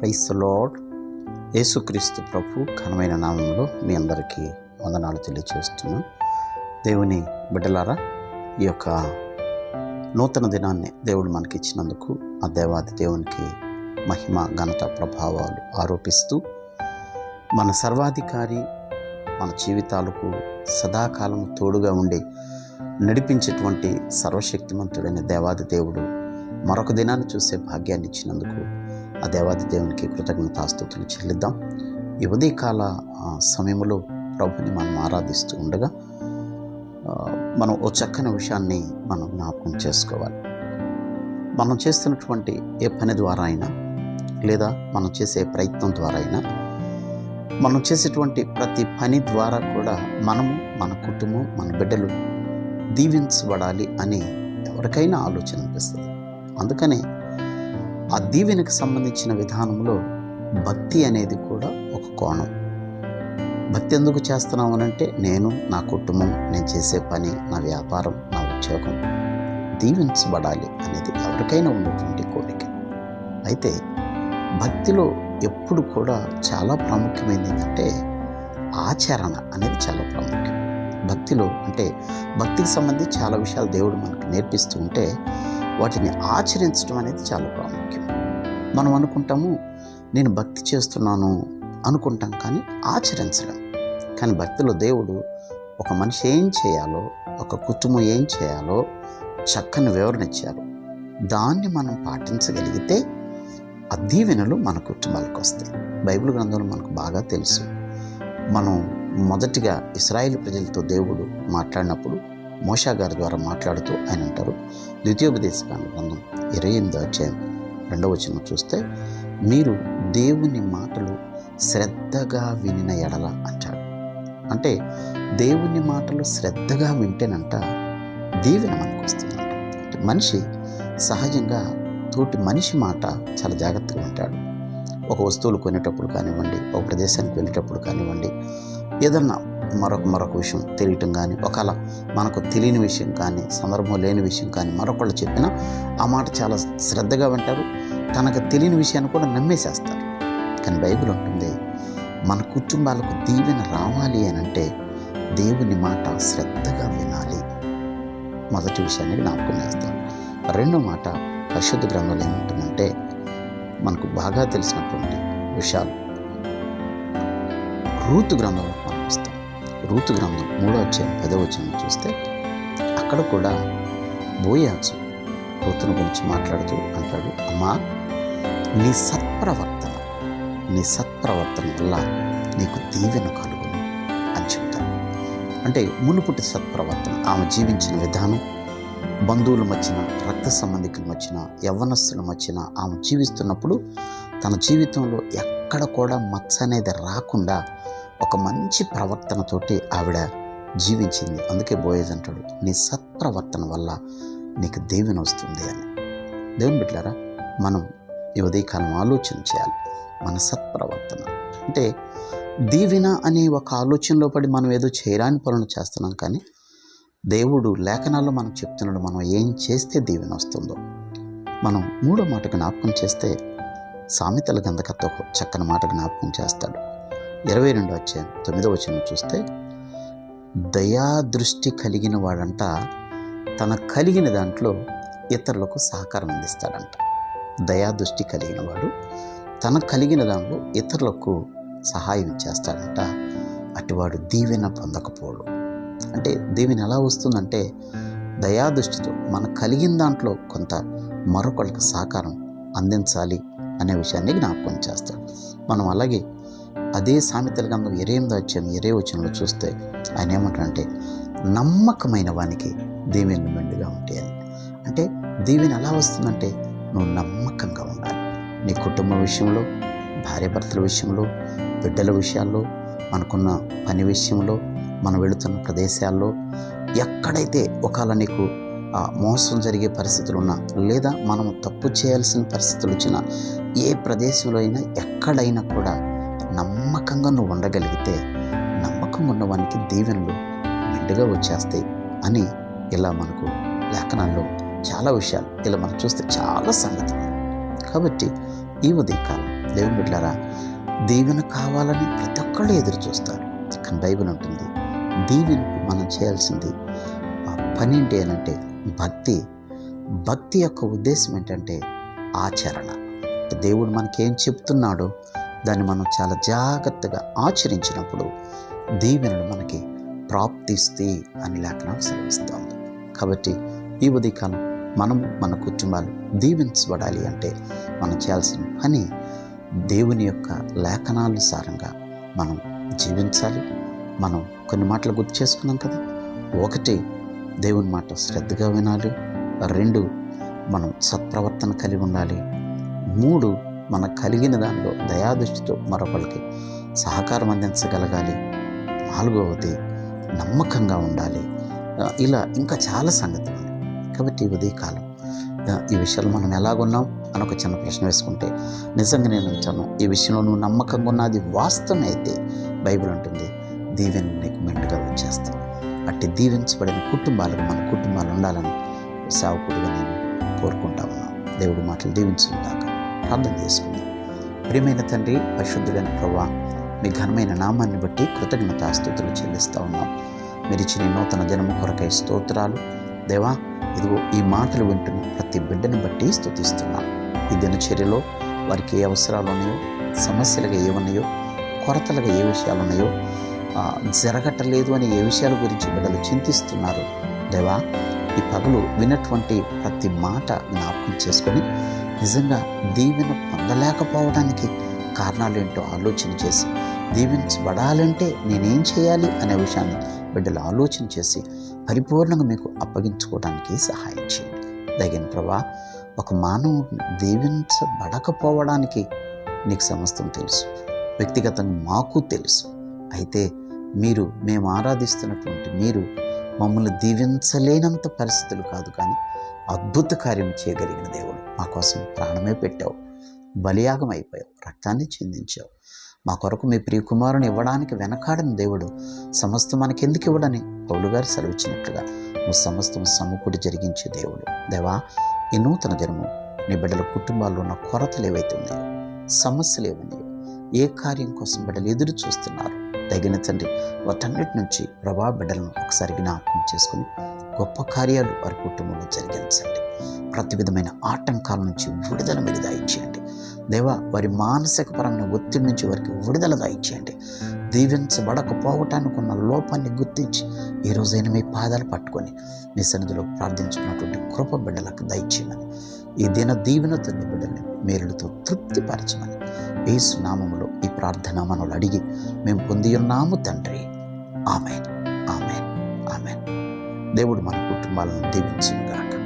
Price lord యేసుక్రీస్తు ప్రభు ఘనమైన నామంలో మీ అందరికీ వందనాలు తెలియజేస్తున్నాను దేవుని బిడ్డలారా ఈ యొక్క నూతన దినాన్ని దేవుడు మనకి ఇచ్చినందుకు ఆ దేవాది దేవునికి మహిమ ఘనత ప్రభావాలు ఆరోపిస్తూ మన సర్వాధికారి మన జీవితాలకు సదాకాలం తోడుగా ఉండి నడిపించేటువంటి సర్వశక్తిమంతుడైన దేవాది దేవుడు మరొక దినాన్ని చూసే భాగ్యాన్ని ఇచ్చినందుకు ఆ దేవాది దేవునికి కృతజ్ఞతాస్తుతులు చెల్లిద్దాం. ఈ ఉదయకాల సమయంలో ప్రభుని మనం ఆరాధిస్తూ ఉండగా మనం ఓ చక్కని విషయాన్ని మనం జ్ఞాపకం చేసుకోవాలి. మనం చేస్తున్నటువంటి ఏ పని ద్వారా అయినా లేదా మనం చేసే ప్రయత్నం ద్వారా అయినా మనం చేసేటువంటి ప్రతి పని ద్వారా కూడా మనము మన కుటుంబం మన బిడ్డలు దీవించబడాలి అని ఎవరికైనా ఆలోచన అనిపిస్తుంది. అందుకనే ఆ దీవెనకు సంబంధించిన విధానంలో భక్తి అనేది కూడా ఒక కోణం. భక్తి ఎందుకు చేస్తున్నాము అంటే నేను నా కుటుంబం నేను చేసే పని నా వ్యాపారం నా ఉద్యోగం దీవించబడాలి అనేది ఎవరికైనా ఉన్నటువంటి కోరిక. అయితే భక్తిలో ఎప్పుడు కూడా చాలా ప్రాముఖ్యమైనది ఏంటంటే ఆచరణ అనేది చాలా ప్రాముఖ్యం. భక్తిలో అంటే భక్తికి సంబంధించి చాలా విషయాలు దేవుడు మనకు నేర్పిస్తూ ఉంటే వాటిని ఆచరించడం అనేది చాలా ప్రాముఖ్యం. మనం అనుకుంటాము నేను భక్తి చేస్తున్నాను అనుకుంటాం కానీ ఆచరించడం కానీ భక్తిలో దేవుడు ఒక మనిషి ఏం చేయాలో ఒక కుటుంబం ఏం చేయాలో చక్కని వివరణ ఇచ్చారు. దాన్ని మనం పాటించగలిగితే ఆ దీవెనలు మన కుటుంబాలకు వస్తాయి. బైబిల్ గ్రంథంలో మనకు బాగా తెలుసు. మనం మొదటిగా ఇస్రాయేల్ ప్రజలతో దేవుడు మాట్లాడినప్పుడు మోషా గారి ద్వారా మాట్లాడుతూ ఆయన అంటారు. ద్వితీయోపదేశకాండ గ్రంథం ఇరవై ఎనిమిదో అధ్యాయం రెండవ వచనం చూస్తే మీరు దేవుని మాటలు శ్రద్ధగా వినిన ఎడల అంటాడు. అంటే దేవుని మాటలు శ్రద్ధగా వింటేనంట దీవెన మనకు వస్తుందంట. అంటే మనిషి సహజంగా తోటి మనిషి మాట చాలా జాగ్రత్తగా ఉంటాడు ఒక వస్తువులు కొనేటప్పుడు కానివ్వండి ఒక ప్రదేశానికి వెళ్ళేటప్పుడు కానివ్వండి ఏదన్నా మరొక మరొక విషయం తెలియటం కానీ ఒకవేళ మనకు తెలియని విషయం కానీ సందర్భం లేని విషయం కానీ మరొకళ్ళు చెప్పినా ఆ మాట చాలా శ్రద్ధగా వింటారు. తనకు తెలియని విషయాన్ని కూడా నమ్మేసేస్తారు. కానీ బైబిల్ ఉంటుంది మన కుటుంబాలకు దీవెన రావాలి అని అంటే దేవుని మాట శ్రద్ధగా వినాలి. మొదటి విషయాన్ని జ్ఞాపకం చేస్తాను. రెండో మాట పరిశుద్ధ గ్రంథంలో ఏముంటుందంటే మనకు బాగా తెలిసినటువంటి విషయాలు. రూతు గ్రంథం రూతు గ్రంథం మూడో అధ్యాయం పదో చూస్తే అక్కడ కూడా బోయాజు రూతుని గురించి మాట్లాడుతూ అంటాడు అమ్మా నీ సత్ప్రవర్తన నీ సత్ప్రవర్తన వల్ల నీకు దీవెన కలుగును అని చెప్తాడు. అంటే మునుపుటి సత్ప్రవర్తన ఆమె జీవించిన విధానం బంధువుల మధ్యన రక్త సంబంధికుల మధ్యన యవ్వనస్తుల మధ్యన ఆమె జీవిస్తున్నప్పుడు తన జీవితంలో ఎక్కడ కూడా మచ్చ అనేది రాకుండా ఒక మంచి ప్రవర్తనతోటి ఆవిడ జీవించింది. అందుకే బోయేజ్ అంటాడు నీ సత్ప్రవర్తన వల్ల నీకు దేవుని వస్తుంది అని. దేవుని బిడ్డారా మనం ఈ ఉదయకాలం ఆలోచన చేయాలి. మన సత్ప్రవర్తన. అంటే దీవెన అనే ఒక ఆలోచనలో పడి మనం ఏదో చేయరాని పనులు చేస్తున్నాం కానీ దేవుడు లేఖనాల్లో మనం చెప్తున్నాడు మనం ఏం చేస్తే దీవెన వస్తుందో మనం మూడో మాట జ్ఞాపకం చేస్తే సామెతల గంధకత్వ చక్కని మాట జ్ఞాపకం చేస్తాడు. ఇరవై రెండు వచ్చాయం తొమ్మిదో వచ్చిన చూస్తే దయా దృష్టి కలిగిన వాడంట తన కలిగిన దాంట్లో ఇతరులకు సహకారం అందిస్తాడంట. దయా దృష్టి కలిగిన వాడు తన కలిగిన దాంట్లో ఇతరులకు సహాయం చేస్తాడంట. అటువాడు దీవెన పొందకపోవడం అంటే దీవెన ఎలా వస్తుందంటే దయాదృష్టితో మన కలిగిన దాంట్లో కొంత మరొకళ్ళకి సహకారం అందించాలి అనే విషయాన్ని జ్ఞాపకం చేస్తాడు. మనం అలాగే అదే సామెతల గంధం ఎరేమిదో వచ్చాం ఎరే వచనంలో చూస్తే ఆయన ఏమంటారంటే నమ్మకమైన వానికి దీవెనలు మెండుగా ఉంటాయని అంటే దీవెన ఎలా వస్తుందంటే నువ్వు నమ్మకంగా ఉండాలి. నీ కుటుంబ విషయంలో భార్యాభర్తల విషయంలో బిడ్డల విషయాల్లో మనకున్న పని విషయంలో మనం వెళుతున్న ప్రదేశాల్లో ఎక్కడైతే ఒకవేళ నీకు ఆ, మోసం జరిగే పరిస్థితులు ఉన్నా లేదా మనం తప్పు చేయాల్సిన పరిస్థితులు వచ్చినా ఏ ప్రదేశంలో అయినా ఎక్కడైనా కూడా నమ్మకంగా నువ్వు ఉండగలిగితే నమ్మకం ఉన్నవానికి దీవెనలు మెండుగా వచ్చేస్తాయి అని ఇలా మనకు లేఖనాల్లో చాలా విషయాలు ఇలా మనం చూస్తే చాలా సంగతులు కాబట్టి ఈ ఉదయకాలం దేవుని బిడ్డారా దీవెన కావాలని ప్రతి ఒక్కళ్ళు ఎదురు చూస్తారు. కానీ బైబిల్ ఉంటుంది దీవెనకు మనం చేయాల్సింది ఆ పని ఏంటి అని అంటే భక్తి. భక్తి యొక్క ఉద్దేశం ఏంటంటే ఆచరణ. దేవుడు మనకేం చెప్తున్నాడో దాన్ని మనం చాలా జాగ్రత్తగా ఆచరించినప్పుడు దీవెనలు మనకి ప్రాప్తిస్తే అని లేఖనం సెలవిస్తోంది. కాబట్టి ఈ ఉదయకాలం మనం మన కుటుంబాలు దీవించబడాలి అంటే మనం చేయాల్సిన పని దేవుని యొక్క లేఖనానుసారంగా మనం జీవించాలి. మనం కొన్ని మాటలు గుర్తు చేసుకున్నాం కదా ఒకటి దేవుని మాట శ్రద్ధగా వినాలి రెండు మనం సత్ప్రవర్తన కలిగి ఉండాలి మూడు మనకు కలిగిన దానిలో దయాదృష్టితో మరొకరికి సహకారం అందించగలగాలి. నాలుగవది నమ్మకంగా ఉండాలి. ఇలా ఇంకా చాలా సంగతులు ఉన్నాయి. కాబట్టి ఉదయకాలం ఈ విషయాలు మనం ఎలాగున్నాం అని ఒక చిన్న ప్రశ్న వేసుకుంటే నిజంగా నేను ఉంచాను. ఈ విషయంలో నువ్వు నమ్మకంగా ఉన్నది వాస్తవం అయితే బైబిల్ ఉంటుంది దీవెన నీకు మెండుగా వచ్చేస్తుంది అట్టి దీవించబడిన కుటుంబాలకు మన కుటుంబాలు ఉండాలని సేవకుడిగా నేను కోరుకుంటా ఉన్నాను. దేవుడు మాటలు దీవించుగాక ప్రార్థన చేసుకుందాం. ప్రియమైన తండ్రి పరిశుద్ధుడైన ప్రభా మీ ఘనమైన నామాన్ని బట్టి కృతజ్ఞత స్థుతులు చెల్లిస్తూ ఉన్నాం. మీరు ఇచ్చిన నూతన దినము కొరకై స్తోత్రాలు. దేవా ఇదిగో ఈ మాటలు వింటున్న ప్రతి బిడ్డని బట్టి స్థుతిస్తున్నాం. ఈ దినచర్యలో వారికి ఏ అవసరాలు ఉన్నాయో సమస్యలుగా ఏమున్నాయో కొరతలుగా ఏ విషయాలు ఉన్నాయో జరగటలేదు అని ఏ విషయాల గురించి బిడ్డలు చింతిస్తున్నారు. దేవా ఈ పగలు వినటువంటి ప్రతి మాట జ్ఞాపకం చేసుకొని నిజంగా దీవెన పొందలేకపోవడానికి కారణాలు ఏంటో ఆలోచన చేసి దీవించబడాలంటే నేనేం చేయాలి అనే విషయాన్ని బిడ్డలు ఆలోచన చేసి పరిపూర్ణంగా మీకు అప్పగించుకోవడానికి సహాయం చేయండి. దగిన ప్రభా ఒక మానవుడిని దీవించబడకపోవడానికి నీకు సమస్తం తెలుసు. వ్యక్తిగతంగా మాకు తెలుసు. అయితే మీరు మేము ఆరాధిస్తున్నటువంటి మీరు మమ్మల్ని దీవించలేనంత పరిస్థితులు కాదు కానీ అద్భుత కార్యం చేయగలిగిన దేవుడు. మా కోసం ప్రాణమే పెట్టావు. బలియాగం అయిపోయావు రక్తాన్ని చిందించావు. మా కొరకు మీ ప్రియకుమారుని ఇవ్వడానికి వెనకాడని దేవుడు సమస్తం మనకెందుకు ఇవ్వడని పౌలు గారు సెలవిచ్చినట్లుగా నువ్వు సమస్తం సమకూడి జరిగించే దేవుడు. దేవా ఈ నూతన జన్మం నీ బిడ్డల కుటుంబాల్లో ఉన్న కొరతలు ఏవైతే ఉన్నాయో సమస్యలు ఏమున్నాయో ఏ కార్యం కోసం బిడ్డలు ఎదురు చూస్తున్నారు? తగిన తండ్రి వాటన్నిటి నుంచి ప్రభా బిడ్డలను ఒకసారి జ్ఞాపకం చేసుకుని గొప్ప కార్యాలు వారి కుటుంబంలో జరిగించండి. ప్రతి విధమైన ఆటంకాల నుంచి విడుదల మీరు దాయిచేయండి. దేవా వారి మానసికపరమైన ఒత్తిడి నుంచి వారికి విడుదల దాయించేయండి. దీవించబడకపోవటానికి ఉన్న లోపాన్ని గుర్తించి ఈరోజైనా రోజైన మీ పాదాలు పట్టుకొని మీ సన్నిధిలో ప్రార్థించుకున్నటువంటి కృప బిడ్డలకు దయచేయమని ఈ దిన దీవెనతో నీ బిడ్డల్ని మేలులతో తృప్తిపరచమని యేసు నామములో ఈ ప్రార్థన మనలు అడిగి మేము పొంది ఉన్నాము తండ్రి. ఆమె ఆమె ఆమె దేవుడు మన కుటుంబాలను దీవించుగాక